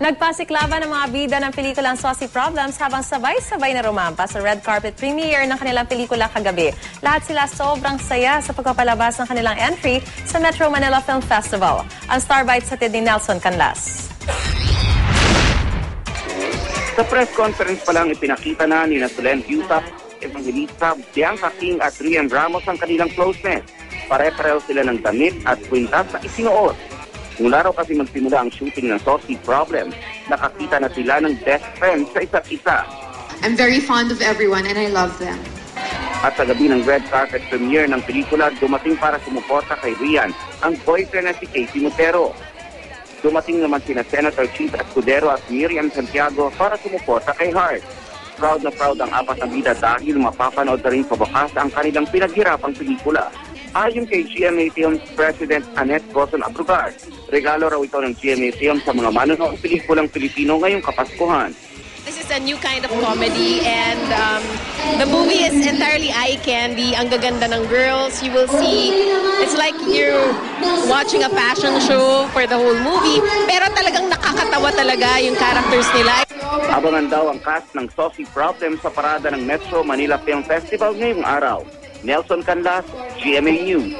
Nagpasiklaban ng mga bida ng pelikulang Saucy Problems habang sabay-sabay na rumampa sa red carpet premiere ng kanilang pelikula kagabi. Lahat sila sobrang saya sa pagpapalabas ng kanilang entry sa Metro Manila Film Festival. Ang Starbite sa ni Nelson Canlas. Sa press conference pa lang ipinakita na ni Solen Yusap, Evangelista, Bianca King at Rian Ramos ang kanilang closeness. Pare-pareho sila ng damit at kwintas na isinuot. Mula raw kasi magsimula ang shooting ng Saucy Problem, nakakita na sila ng best friends sa isa't isa. I'm very fond of everyone and I love them. At sa gabi ng red carpet premiere ng pelikula, dumating para sumuporta kay Rian ang boyfriend na si Casey Montero. Dumating naman sina Senator Chief Escudero at Miriam Santiago para sumuporta kay Hart. Proud na proud ang apat na bida dahil mapapanood na rin sa wakas ang kanilang pinaghirapang pelikula. Ayon kay GMA Films President Annette Gozon Abrugar, regalo raw ito ng GMA Films sa mga manonood ng pelikulang Pilipino ngayong Kapaskuhan. This is a new kind of comedy and um, the movie is entirely eye candy. Ang gaganda ng girls. You will see, it's like you're watching a fashion show for the whole movie. Pero talagang nakakatawa talaga yung characters nila. Abangan daw ang cast ng Saucy Problem sa parada ng Metro Manila Film Festival ngayong araw. Nelson Canlas, GMA News.